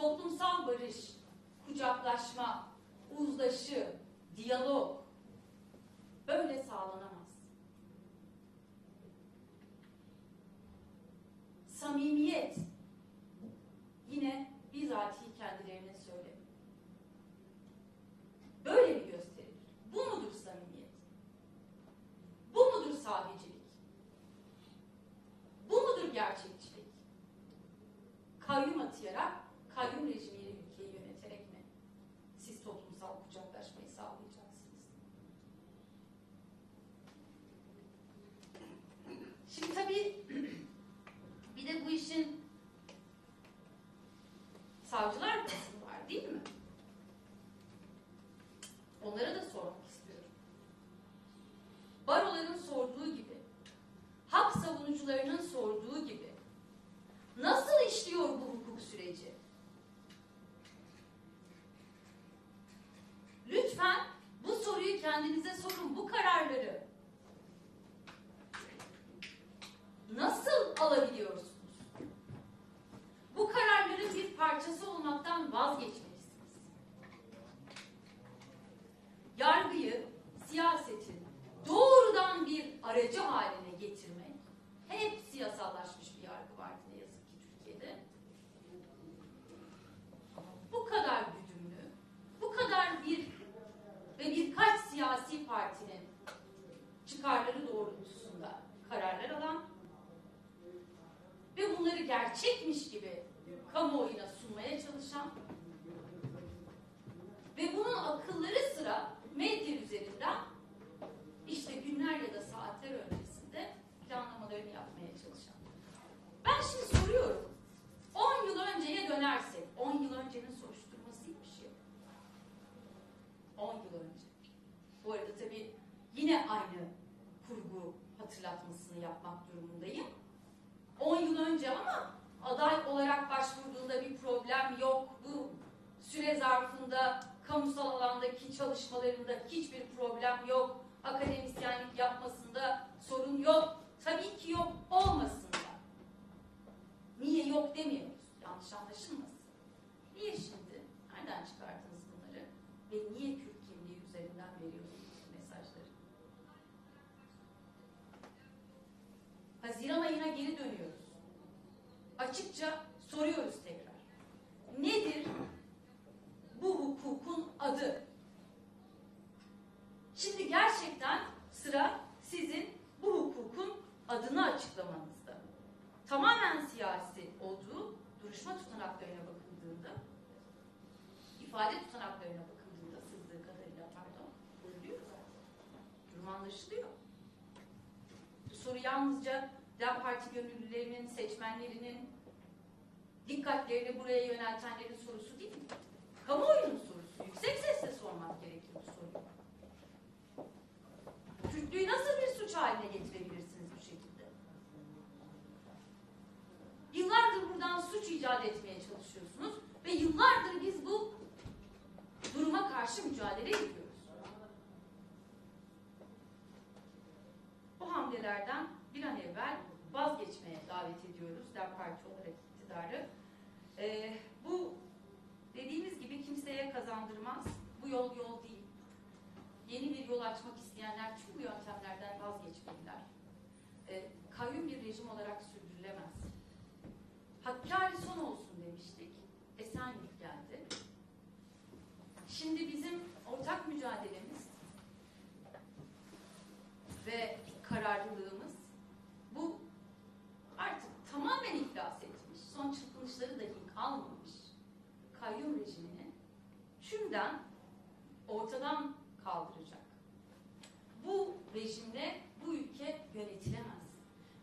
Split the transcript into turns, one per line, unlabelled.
toplumsal barış, kucaklaşma, uzlaşı, diyalog böyle sağlanamaz. Samimiyet yine bizatihi kendilerine söyle. Böyle mi gösterilir? Bu mudur samimiyet? Bu mudur sahicilik? Bu mudur gerçekçilik? Kayyum atayarak, how you reach me? Sorun. Bu kararları nasıl alabiliyorsunuz? Bu kararların bir parçası olmaktan vazgeçmelisiniz. Yargıyı, siyasetin doğrudan bir aracı haline getirmek hep siyasallaşmış gerçekmiş gibi kamuoyuna sunmaya çalışan ve bunun akılları sıra medya üzerinden işte günler ya da saatler öncesinde planlamalarını yapmaya çalışan. Ben şimdi soruyorum. 10 yıl önceye dönersek, 10 yıl öncenin soruşturmasıymış ya. 10 yıl önce. Bu arada tabii yine aynı kurgu hatırlatmasını yapmak durumundayım. 10 yıl önce ama aday olarak başvurduğunda bir problem yok. Bu süre zarfında kamusal alandaki çalışmalarında hiçbir problem yok. Akademisyenlik yapmasında sorun yok. Tabii ki yok olmasın da. Niye yok demiyoruz. Yanlış anlaşılmasın. Niye şimdi? Nereden çıkardınız bunları? Ve niye Kürt kimliği üzerinden veriyorsunuz mesajları? Haziran ayına geri dönüyoruz. Açıkça soruyoruz tekrar. Tutanaklarına bakıldığında, ifade tutanaklarına bakıldığında sızdığı kadarıyla pardon, görülüyor zaten. Durum anlaşılıyor. Bu soru yalnızca DEM Parti gönüllülerinin, seçmenlerinin dikkatlerini buraya yöneltenlerin sorusu değil. Kamuoyunun sorusu. Yüksek sesle sormak gerekir bu soruyu. Kürtlüğü nasıl bir suç haline getirebilirsiniz bu şekilde? Yıllardır buradan suç icat etmeye çalışıyorsunuz ve yıllardır biz bu duruma karşı mücadele ediyoruz. Bu hamlelerden bir an evvel vazgeçmeye davet ediyoruz DEM Parti olarak iktidarı. Şimdi bizim ortak mücadelemiz ve kararlılığımız bu artık tamamen iflas etmiş, son çırpınışları dahi kalmamış kayyum rejimini tümden ortadan kaldıracak. Bu rejimle bu ülke yönetilemez.